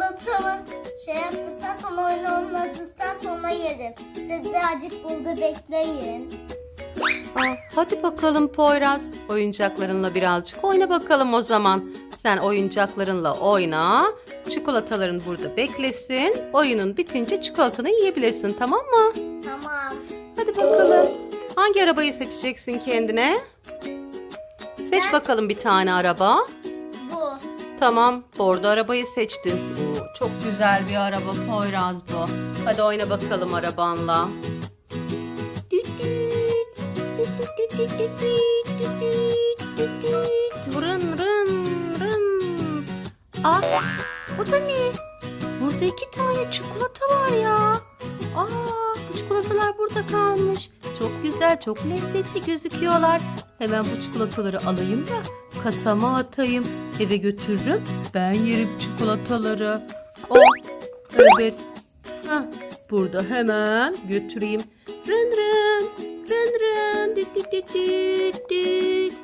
çikolatamı şey yaptıktan sonra oyun olmadıktan sonra yerim. Siz de acık burada bekleyin. Aa, hadi bakalım Poyraz. Oyuncaklarınla birazcık oyna bakalım o zaman. Sen oyuncaklarınla oyna. Çikolataların burada beklesin. Oyunun bitince çikolatanı yiyebilirsin tamam mı? Tamam. Hadi bakalım. Hangi arabayı seçeceksin kendine? Seç Ben- bakalım bir tane araba. Bu. Tamam, Ford arabayı seçtin. Çok güzel bir araba Poyraz bu. Hadi oyna bakalım arabanla. Rın rın rın. Aa, bu da ne? Burada iki tane çikolata var ya. Aa, bu çikolatalar burada kalmış. Çok güzel, çok lezzetli gözüküyorlar. Hemen bu çikolataları alayım da kasama atayım. Eve götürürüm. Ben yerim çikolataları. Oh, evet. Heh, burada hemen götüreyim. Rın rın, rın rın, dit dit dit dit dit.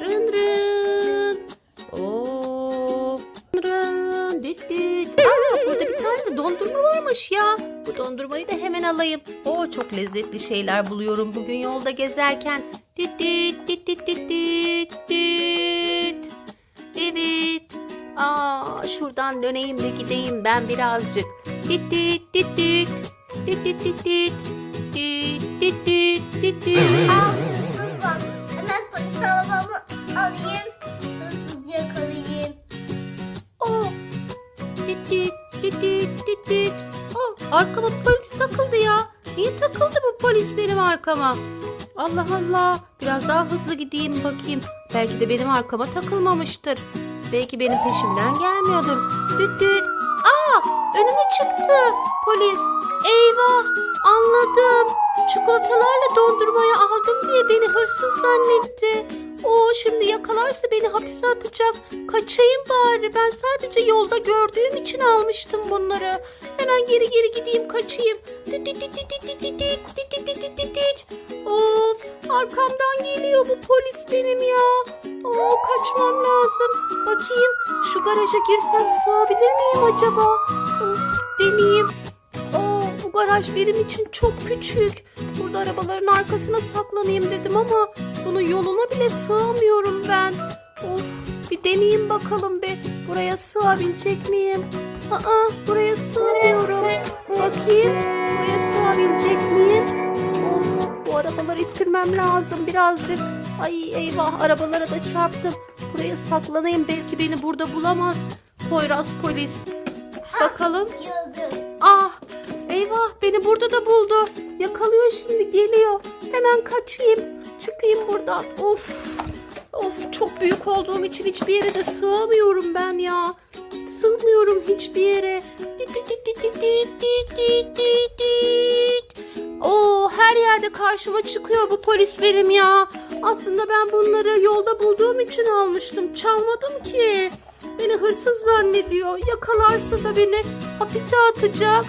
Rın rın. Oh, rın, dit dit. Aa, burada bir tane de dondurma varmış ya. Bu dondurmayı da hemen alayım. Oo, çok lezzetli şeyler buluyorum bugün yolda gezerken. Dit dit dit dit dit dit dit. Şuradan döneyim de gideyim ben birazcık. Dit dit dit dit. Dit dit dit dit. Dit dit dit dit dit. Aa hırsız var. Hemen polis arabamı alayım. Hırsız yakalayayım. Oh. Dit dit dit dit dit dit. Oh, arkama polis takıldı ya. Niye takıldı bu polis benim arkama? Allah Allah. Biraz daha hızlı gideyim bakayım. Belki de benim arkama takılmamıştır. Belki benim peşimden gelmiyordur. Düt düt. Aa önüme çıktı. Polis. Eyvah anladım. Çikolatalarla dondurmayı aldım diye beni hırsız zannetti. O şimdi yakalarsa beni hapise atacak. Kaçayım bari. Ben sadece yolda gördüğüm için almıştım bunları. Hemen geri geri gideyim kaçayım. Of arkamdan geliyor bu polis benim ya. Oo, kaçmam lazım. Bakayım şu garaja girsem sığabilir miyim acaba? Of, deneyeyim. Oo, bu garaj benim için çok küçük. Burada arabaların arkasına saklanayım dedim ama bunun yoluna bile sığamıyorum ben. Of, bir deneyeyim bakalım be. Buraya sığabilecek miyim? Aa, buraya sığamıyorum. Bakayım, buraya sığabilecek miyim? arabaları ittirmem lazım birazcık. Ay eyvah arabalara da çarptım. Buraya saklanayım belki beni burada bulamaz. Poyraz polis. Ah, Bakalım. Ah eyvah beni burada da buldu. Yakalıyor şimdi geliyor. Hemen kaçayım. Çıkayım buradan. Of. Of çok büyük olduğum için hiçbir yere de sığamıyorum ben ya. Sığmıyorum hiçbir yere. Dit dit dit dit dit dit dit. Karşıma çıkıyor bu polis benim ya. Aslında ben bunları yolda bulduğum için almıştım. Çalmadım ki. Beni hırsız zannediyor. Yakalarsa da beni hapise atacak.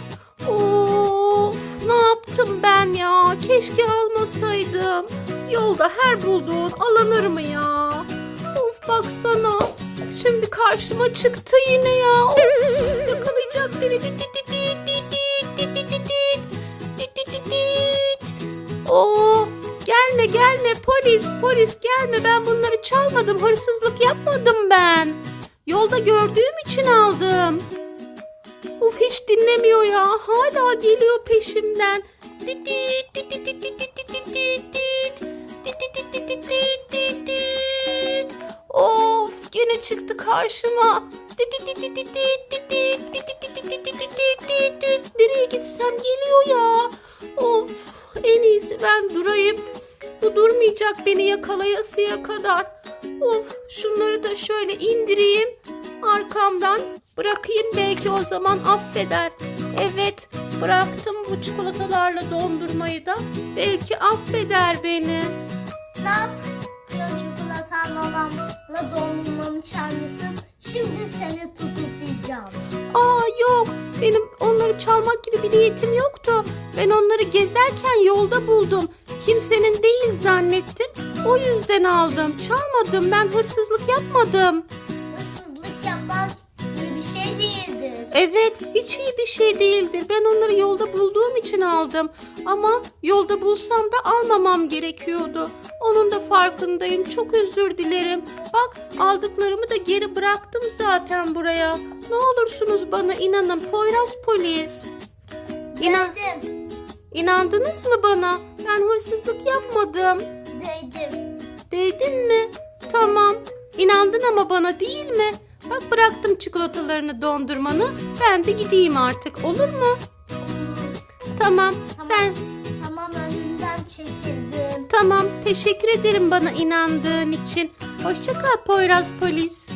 Of ne yaptım ben ya? Keşke almasaydım. Yolda her bulduğun alınır mı ya? Of baksana. Şimdi karşıma çıktı yine ya. Of yakalayacak beni. Dit dit dit dit dit dit dit dit dit Oo, gelme gelme polis polis gelme ben bunları çalmadım hırsızlık yapmadım ben. Yolda gördüğüm için aldım. Uf hiç dinlemiyor ya hala geliyor peşimden. Of gene çıktı karşıma. Nereye gitsem geliyor ya ben durayım. Bu durmayacak beni yakalayasıya kadar. Of şunları da şöyle indireyim. Arkamdan bırakayım belki o zaman affeder. Evet bıraktım bu çikolatalarla dondurmayı da. Belki affeder beni. Ne yapıyorsun çikolatanla olanla dondurmamı çalmışsın? Şimdi seni tutuklayacağım. Aa yok benim onları çalmak gibi bir niyetim yoktu. Ben onları gezerken yolda buldum. Kimsenin değil zannettim. O yüzden aldım. Çalmadım ben hırsızlık yapmadım. Hırsızlık yapmak iyi bir şey değildir. Evet, hiç iyi bir şey değildir. Ben onları yolda bulduğum için aldım. Ama yolda bulsam da almamam gerekiyordu. Onun da farkındayım. Çok özür dilerim. Bak, aldıklarımı da geri bıraktım zaten buraya. Ne olursunuz bana inanın. Poyraz polis. İnan Değdim. İnandınız mı bana? Ben hırsızlık yapmadım. Değdim. Değdin mi? Tamam. İnandın ama bana değil mi? Bak bıraktım çikolatalarını, dondurmanı. Ben de gideyim artık. Olur mu? Tamam. Sen Tamam önümden çekildim. tamam. Teşekkür ederim bana inandığın için. Hoşça kal Poyraz polis.